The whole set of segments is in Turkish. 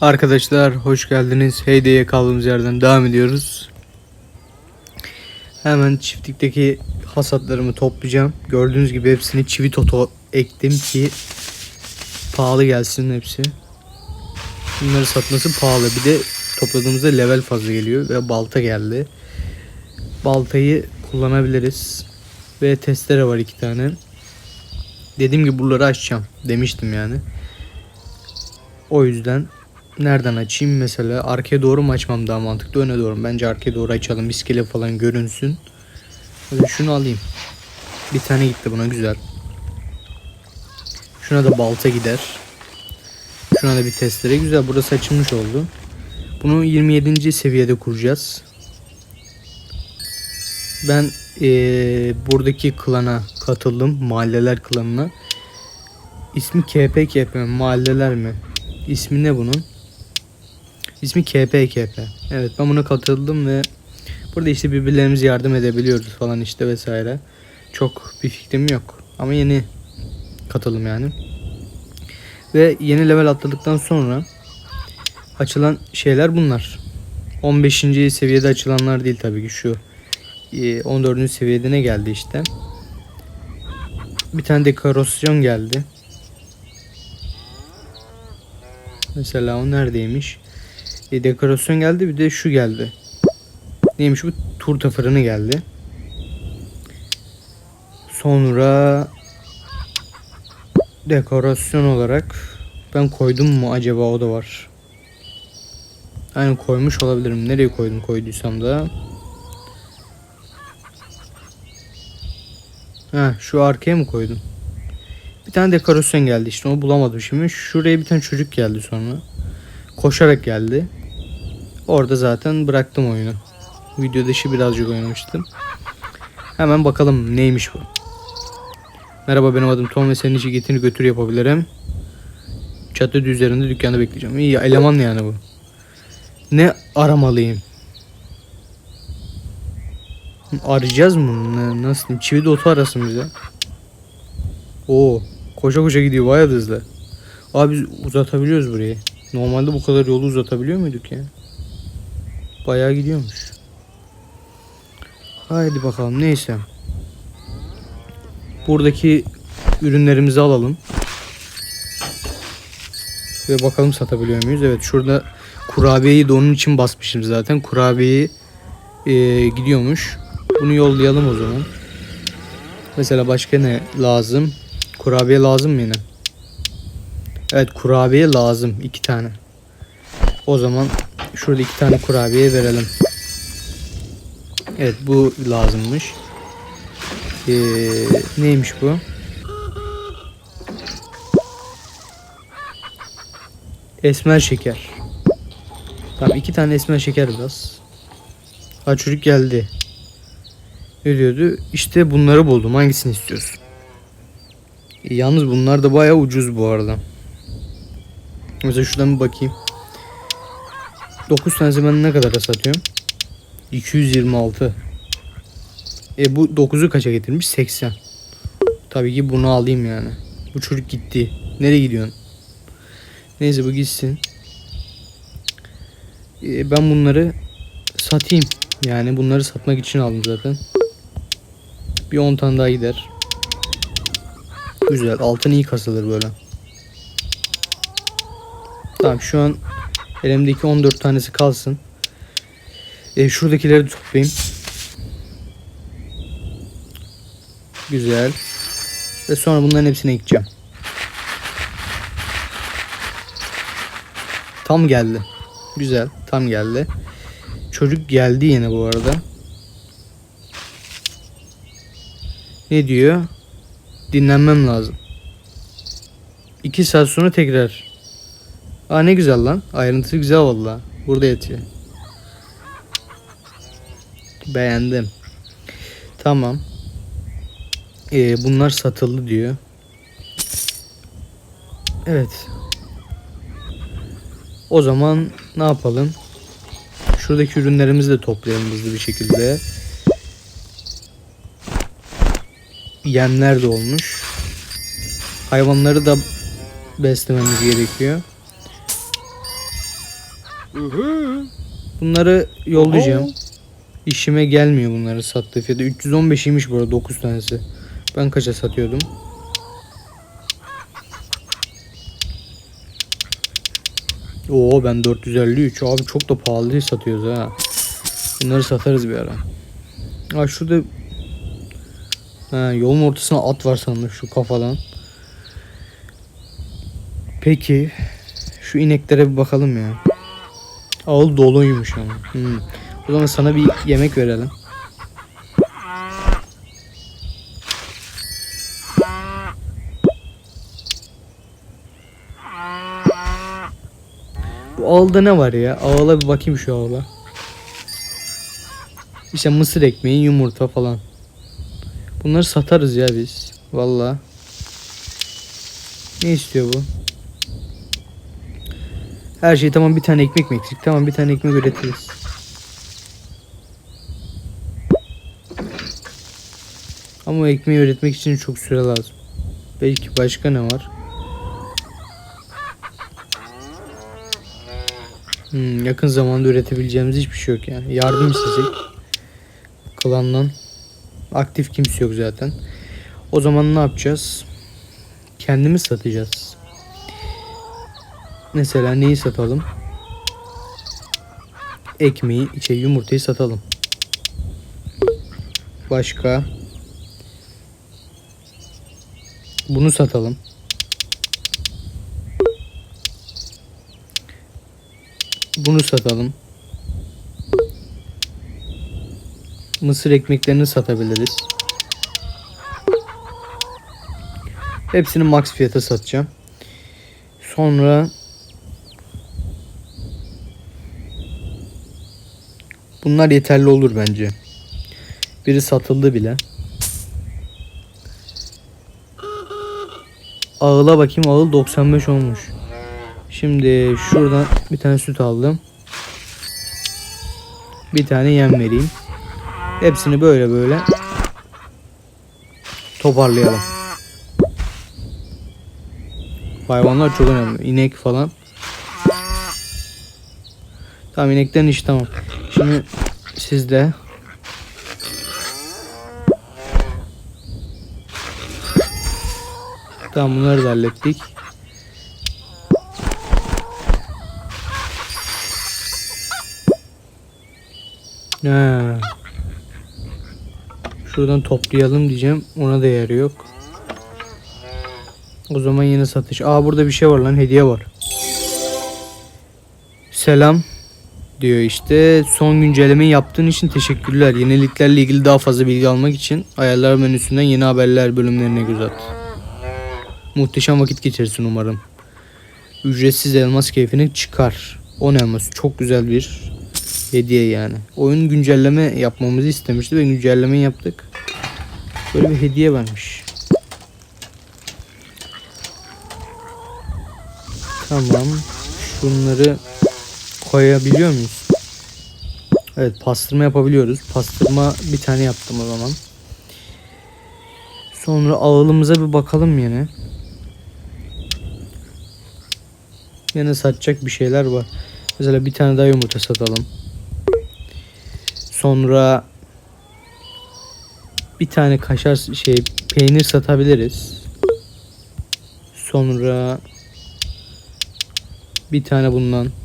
Arkadaşlar hoş geldiniz. Heyde'ye kaldığımız yerden devam ediyoruz. Hemen çiftlikteki hasatlarımı toplayacağım. Gördüğünüz gibi hepsini çivi toto ektim ki pahalı gelsin hepsi. Bunları satması pahalı. Bir de topladığımızda level fazla geliyor ve balta geldi. Baltayı kullanabiliriz. Ve testere var iki tane. Dediğim gibi buraları açacağım demiştim yani. O yüzden nereden açayım mesela arkaya doğru mu açmam daha mantıklı öne doğru mu? Bence arkaya doğru açalım iskele falan görünsün. Hadi şunu alayım. Bir tane gitti buna güzel. Şuna da balta gider. Şuna da bir testere güzel burası açılmış oldu. Bunu 27. seviyede kuracağız. Ben eee, buradaki klana katıldım. Mahalleler klanına. İsmi KPKP mi? Mahalleler mi? İsmi ne bunun? İsmi KPKP. Evet ben buna katıldım ve burada işte birbirlerimize yardım edebiliyoruz falan işte vesaire. Çok bir fikrim yok. Ama yeni katılım yani. Ve yeni level atladıktan sonra açılan şeyler bunlar. 15. seviyede açılanlar değil tabii ki şu. e, 14. seviyede ne geldi işte. Bir tane dekorasyon geldi. Mesela o neredeymiş? E, dekorasyon geldi bir de şu geldi. Neymiş bu? Turta fırını geldi. Sonra dekorasyon olarak ben koydum mu acaba o da var. Aynen koymuş olabilirim. Nereye koydum koyduysam da. Ha şu arkaya mı koydum? Bir tane dekorasyon geldi işte onu bulamadım şimdi. Şuraya bir tane çocuk geldi sonra. Koşarak geldi. Orada zaten bıraktım oyunu. Video dışı birazcık oynamıştım. Hemen bakalım neymiş bu. Merhaba benim adım Tom ve senin için getiri götür yapabilirim. Çatı üzerinde dükkanda bekleyeceğim. İyi eleman yani bu. Ne aramalıyım? Arayacağız mı? Ne, nasıl? Çivi dotu arasın bize. Oo, koşa koşa gidiyor bayağı hızlı. Abi biz uzatabiliyoruz burayı. Normalde bu kadar yolu uzatabiliyor muyduk ya? Bayağı gidiyormuş. Haydi bakalım neyse. Buradaki ürünlerimizi alalım. Ve bakalım satabiliyor muyuz? Evet şurada kurabiyeyi de onun için basmışım zaten. Kurabiyeyi e, gidiyormuş. Bunu yollayalım o zaman. Mesela başka ne lazım? Kurabiye lazım mı yine? Evet kurabiye lazım. iki tane. O zaman şurada iki tane kurabiye verelim. Evet bu lazımmış. Ee, neymiş bu? Esmer şeker. Tamam iki tane esmer şeker biraz. Ha çocuk geldi. Ne diyordu? İşte bunları buldum. Hangisini istiyorsun? E, Yalnız bunlar da bayağı ucuz bu arada. Mesela şuradan bir bakayım. 9 tanesi ben ne kadara satıyorum? 226. E bu 9'u kaça getirmiş? 80. Tabii ki bunu alayım yani. Bu çocuk gitti. Nereye gidiyorsun? Neyse bu gitsin. E, ben bunları satayım. Yani bunları satmak için aldım zaten. Bir 10 tane daha gider. Güzel. Altın iyi kasılır böyle. Tamam şu an elimdeki 14 tanesi kalsın. E, şuradakileri toplayayım. Güzel. Ve sonra bunların hepsini ekeceğim. Tam geldi. Güzel. Tam geldi. Çocuk geldi yine bu arada. Ne diyor? Dinlenmem lazım. 2 saat sonra tekrar. Aa ne güzel lan. Ayrıntısı güzel valla. Burada yatıyor. Beğendim. Tamam. Ee, bunlar satıldı diyor. Evet. O zaman ne yapalım? Şuradaki ürünlerimizi de toplayalım hızlı bir şekilde. Yemler de olmuş. Hayvanları da beslememiz gerekiyor. Bunları yollayacağım. İşime gelmiyor bunları sattığı fiyatı. 315'iymiş bu arada 9 tanesi. Ben kaça satıyordum? Oo ben 453. Abi çok da pahalı satıyoruz ha. Bunları satarız bir ara. Ha şurada ha, yolun ortasına at var sandım şu kafadan. Peki şu ineklere bir bakalım ya. Ağıl doluymuş ama. Hmm. O zaman sana bir yemek verelim. Bu ağılda ne var ya? Ağıla bir bakayım şu ağıla. İşte mısır ekmeği, yumurta falan. Bunları satarız ya biz. Valla. Ne istiyor bu? Her şey tamam bir tane ekmek mi eksik? Tamam bir tane ekmek üretiriz. Ama ekmeği üretmek için çok süre lazım. Belki başka ne var? Hmm, yakın zamanda üretebileceğimiz hiçbir şey yok yani. Yardım istesek. Klandan. Aktif kimse yok zaten. O zaman ne yapacağız? Kendimiz satacağız. Mesela neyi satalım? Ekmeği, şey yumurtayı satalım. Başka? Bunu satalım. Bunu satalım. Mısır ekmeklerini satabiliriz. Hepsini max fiyata satacağım. Sonra Bunlar yeterli olur bence. Biri satıldı bile. Ağıla bakayım ağıl 95 olmuş. Şimdi şuradan bir tane süt aldım. Bir tane yem vereyim. Hepsini böyle böyle toparlayalım. Hayvanlar çok önemli. İnek falan. Tamam inekten iş tamam. Şimdi sizde Tamam bunları da hallettik. Ha. Şuradan toplayalım diyeceğim. Ona da yer yok. O zaman yine satış. Aa burada bir şey var lan. Hediye var. Selam diyor işte. Son güncelleme yaptığın için teşekkürler. Yeniliklerle ilgili daha fazla bilgi almak için ayarlar menüsünden yeni haberler bölümlerine göz at. Muhteşem vakit geçirsin umarım. Ücretsiz elmas keyfini çıkar. 10 elmas çok güzel bir hediye yani. Oyun güncelleme yapmamızı istemişti ve güncelleme yaptık. Böyle bir hediye vermiş. Tamam. Şunları koyabiliyor muyuz? Evet pastırma yapabiliyoruz. Pastırma bir tane yaptım o zaman. Sonra ağılımıza bir bakalım yine. Yine satacak bir şeyler var. Mesela bir tane daha yumurta satalım. Sonra bir tane kaşar şey peynir satabiliriz. Sonra bir tane bundan.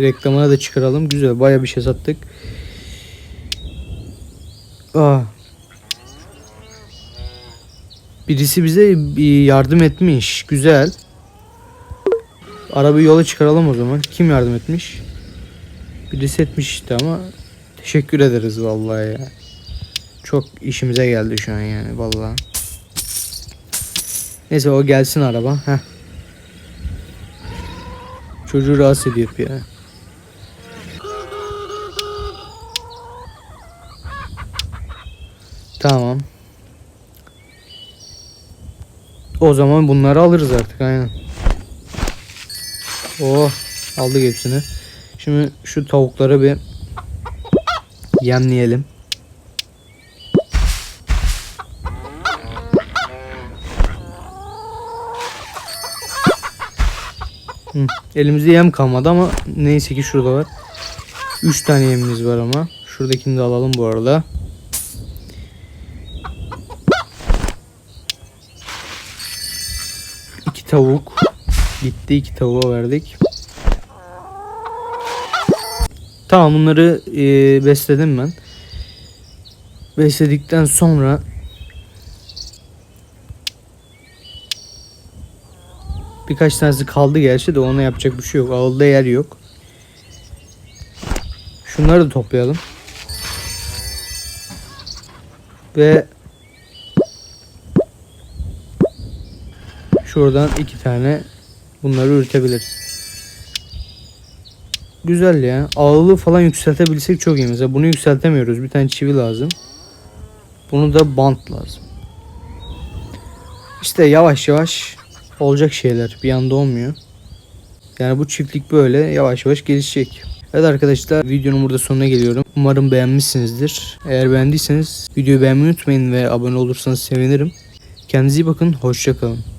Reklamına da çıkaralım. Güzel. Baya bir şey sattık. Aa. Birisi bize yardım etmiş. Güzel. Arabayı yola çıkaralım o zaman. Kim yardım etmiş? Birisi etmiş işte ama teşekkür ederiz vallahi ya. Çok işimize geldi şu an yani vallahi. Neyse o gelsin araba. Heh. Çocuğu rahatsız ediyor ya. Tamam. O zaman bunları alırız artık aynen. Oh aldık hepsini. Şimdi şu tavukları bir yemleyelim. Elimizde yem kalmadı ama neyse ki şurada var. 3 tane yemimiz var ama. Şuradakini de alalım bu arada. Tavuk. Gitti iki tavuğa verdik. Tamam bunları e, besledim ben. Besledikten sonra birkaç tanesi kaldı gerçi de ona yapacak bir şey yok. Ağılda yer yok. Şunları da toplayalım. Ve şuradan iki tane bunları üretebiliriz. Güzel ya. Ağırlığı falan yükseltebilsek çok iyi. Mesela bunu yükseltemiyoruz. Bir tane çivi lazım. Bunu da bant lazım. İşte yavaş yavaş olacak şeyler. Bir anda olmuyor. Yani bu çiftlik böyle yavaş yavaş gelişecek. Evet arkadaşlar videonun burada sonuna geliyorum. Umarım beğenmişsinizdir. Eğer beğendiyseniz videoyu beğenmeyi unutmayın ve abone olursanız sevinirim. Kendinize iyi bakın. Hoşçakalın.